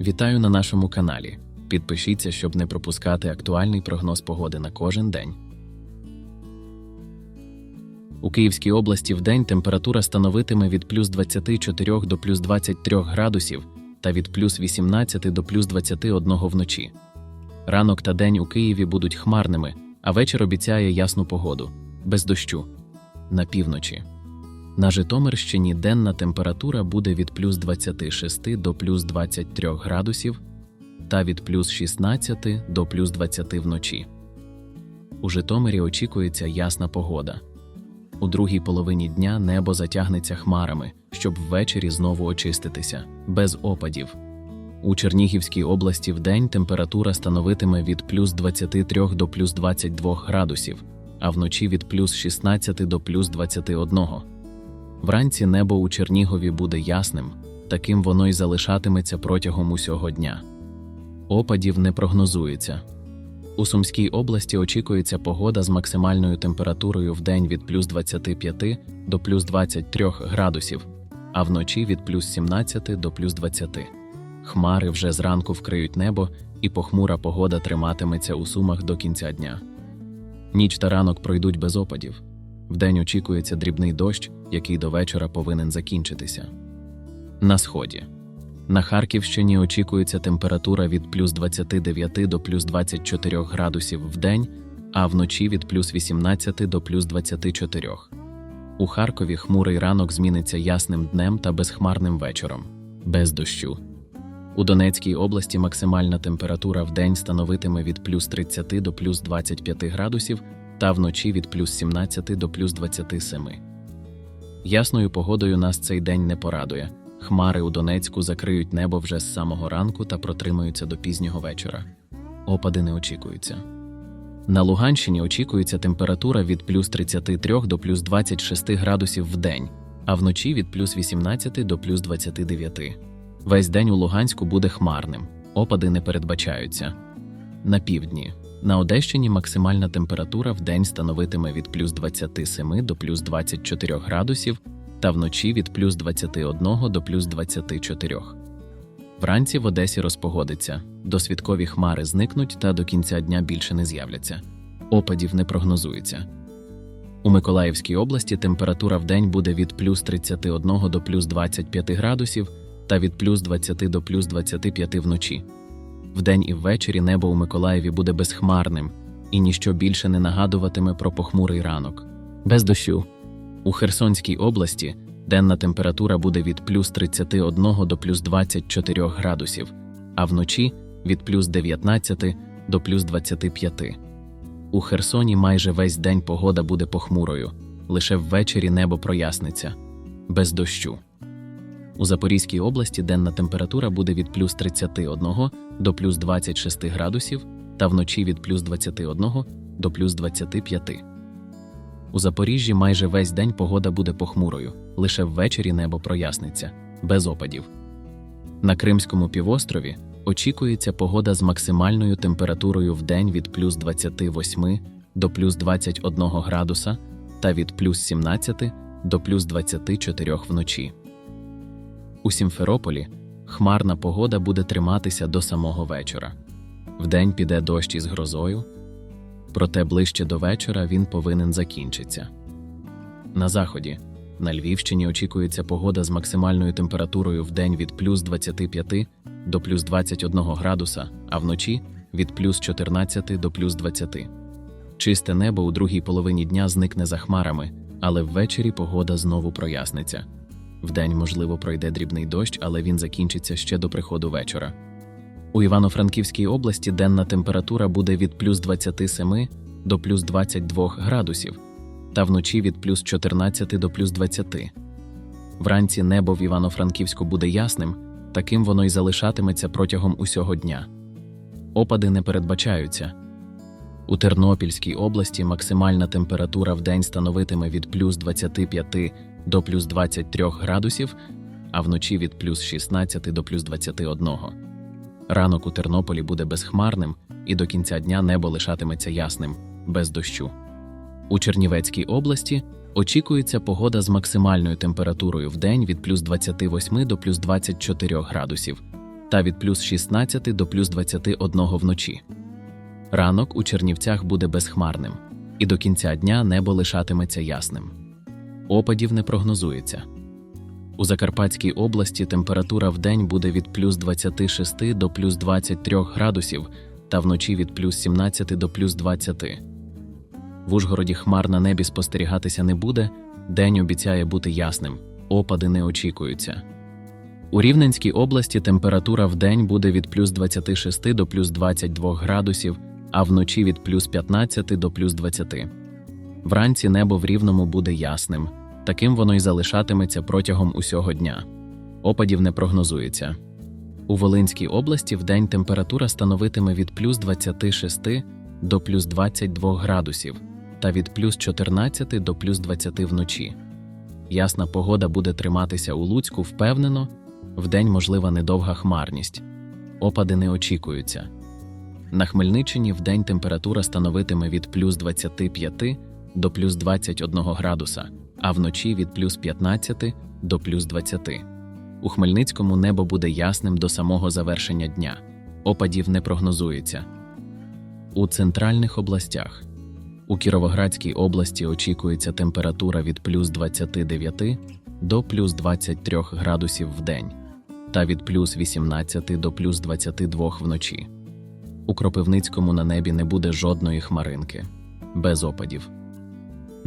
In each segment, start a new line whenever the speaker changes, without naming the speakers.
Вітаю на нашому каналі. Підпишіться, щоб не пропускати актуальний прогноз погоди на кожен день. У Київській області в день температура становитиме від плюс 24 до плюс 23 градусів та від плюс 18 до плюс 21 вночі. Ранок та день у Києві будуть хмарними, а вечір обіцяє ясну погоду без дощу. На півночі. На Житомирщині денна температура буде від плюс 26 до плюс 23 градусів та від плюс 16 до плюс 20 вночі. У Житомирі очікується ясна погода. У другій половині дня небо затягнеться хмарами, щоб ввечері знову очиститися, без опадів. У Чернігівській області вдень температура становитиме від плюс 23 до плюс 22 градусів, а вночі від плюс 16 до плюс 21. Вранці небо у Чернігові буде ясним, таким воно й залишатиметься протягом усього дня. Опадів не прогнозується. У Сумській області очікується погода з максимальною температурою в день від плюс 25 до плюс 23 градусів, а вночі від плюс 17 до плюс 20. Хмари вже зранку вкриють небо, і похмура погода триматиметься у сумах до кінця дня. Ніч та ранок пройдуть без опадів. Вдень очікується дрібний дощ, який до вечора повинен закінчитися. На сході. На Харківщині очікується температура від плюс 29 до плюс 24 градусів в день, а вночі від плюс 18 до плюс 24. У Харкові хмурий ранок зміниться ясним днем та безхмарним вечором, без дощу. У Донецькій області максимальна температура в день становитиме від плюс 30 до плюс 25 градусів та вночі від плюс 17 до плюс 27. Ясною погодою нас цей день не порадує. Хмари у Донецьку закриють небо вже з самого ранку та протримаються до пізнього вечора. Опади не очікуються. На Луганщині очікується температура від плюс 33 до плюс 26 градусів в день, а вночі від плюс 18 до плюс 29. Весь день у Луганську буде хмарним, опади не передбачаються. На півдні. На Одещині максимальна температура в день становитиме від плюс 27 до плюс 24 градусів та вночі від плюс 21 до плюс 24. Вранці в Одесі розпогодиться, досвідкові хмари зникнуть та до кінця дня більше не з'являться. Опадів не прогнозується. У Миколаївській області температура в день буде від плюс 31 до плюс 25 градусів та від плюс 20 до плюс 25 вночі. Вдень і ввечері небо у Миколаєві буде безхмарним, і ніщо більше не нагадуватиме про похмурий ранок. Без дощу. У Херсонській області денна температура буде від плюс 31 до плюс 24 градусів, а вночі від плюс 19 до плюс 25. У Херсоні майже весь день погода буде похмурою, лише ввечері небо проясниться, без дощу. У Запорізькій області денна температура буде від плюс 31 до плюс 26 градусів та вночі від плюс 21 до плюс 25. У Запоріжжі майже весь день погода буде похмурою, лише ввечері небо проясниться, без опадів. На Кримському півострові очікується погода з максимальною температурою в день від плюс 28 до плюс 21 градуса та від плюс 17 до плюс 24 вночі. У Сімферополі хмарна погода буде триматися до самого вечора. Вдень піде дощ із грозою, проте ближче до вечора він повинен закінчитися. На заході на Львівщині очікується погода з максимальною температурою в день від плюс 25 до плюс 21 градуса, а вночі від плюс 14 до плюс 20. Чисте небо у другій половині дня зникне за хмарами, але ввечері погода знову проясниться. Вдень, можливо, пройде дрібний дощ, але він закінчиться ще до приходу вечора. У Івано-Франківській області денна температура буде від плюс 27 до плюс 22 градусів, та вночі від плюс 14 до плюс 20. Вранці небо в Івано-Франківську буде ясним, таким воно й залишатиметься протягом усього дня. Опади не передбачаються. У Тернопільській області максимальна температура в день становитиме від плюс 25 до плюс 23 градусів, а вночі від плюс 16 до плюс 21. Ранок у Тернополі буде безхмарним, і до кінця дня небо лишатиметься ясним, без дощу. У Чернівецькій області очікується погода з максимальною температурою в день від плюс 28 до плюс 24 градусів, та від плюс 16 до плюс 21 вночі. Ранок у Чернівцях буде безхмарним, і до кінця дня небо лишатиметься ясним. Опадів не прогнозується. У Закарпатській області температура в день буде від плюс 26 до плюс 23 градусів та вночі від плюс 17 до плюс 20. В Ужгороді хмар на небі спостерігатися не буде, день обіцяє бути ясним, опади не очікуються. У Рівненській області температура в день буде від плюс 26 до плюс 22 градусів, а вночі від плюс 15 до плюс 20. Вранці небо в Рівному буде ясним, таким воно й залишатиметься протягом усього дня. Опадів не прогнозується. У Волинській області вдень температура становитиме від плюс 26 до плюс 22 градусів та від плюс 14 до плюс 20 вночі. Ясна погода буде триматися у Луцьку впевнено, вдень можлива недовга хмарність. Опади не очікуються. На Хмельниччині вдень температура становитиме від плюс 25 до плюс 21 градуса, а вночі від плюс 15 до плюс 20. У Хмельницькому небо буде ясним до самого завершення дня. Опадів не прогнозується. У центральних областях у Кіровоградській області очікується температура від плюс 29 до плюс 23 градусів в день та від плюс 18 до плюс 22 вночі. У Кропивницькому на небі не буде жодної хмаринки, без опадів.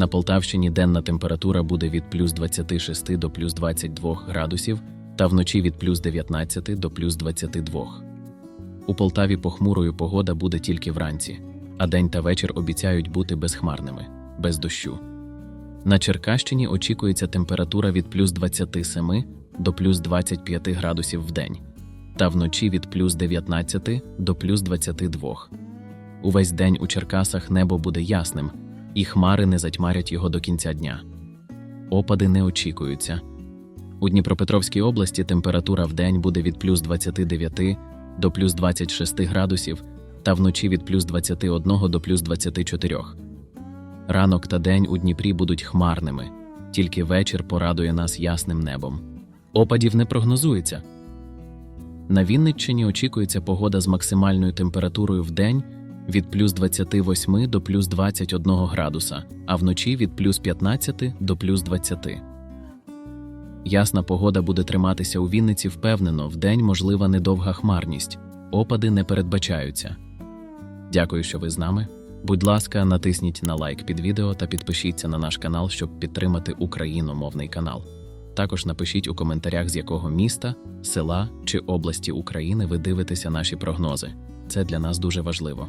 На Полтавщині денна температура буде від плюс 26 до плюс 22 градусів та вночі від плюс 19 до плюс 22. У Полтаві похмурою погода буде тільки вранці, а день та вечір обіцяють бути безхмарними, без дощу. На Черкащині очікується температура від плюс 27 до плюс 25 градусів в день, та вночі від плюс 19 до плюс 22. Увесь день у Черкасах небо буде ясним, і хмари не затьмарять його до кінця дня. Опади не очікуються. У Дніпропетровській області температура в день буде від плюс 29 до плюс 26 градусів та вночі від плюс 21 до плюс 24. Ранок та день у Дніпрі будуть хмарними, тільки вечір порадує нас ясним небом. Опадів не прогнозується. На Вінниччині очікується погода з максимальною температурою в день від плюс 28 до плюс 21 градуса, а вночі від плюс 15 до плюс 20. Ясна погода буде триматися у Вінниці впевнено, вдень можлива недовга хмарність, опади не передбачаються. Дякую, що ви з нами. Будь ласка, натисніть на лайк під відео та підпишіться на наш канал, щоб підтримати україномовний канал. Також напишіть у коментарях, з якого міста, села чи області України ви дивитеся наші прогнози. Це для нас дуже важливо.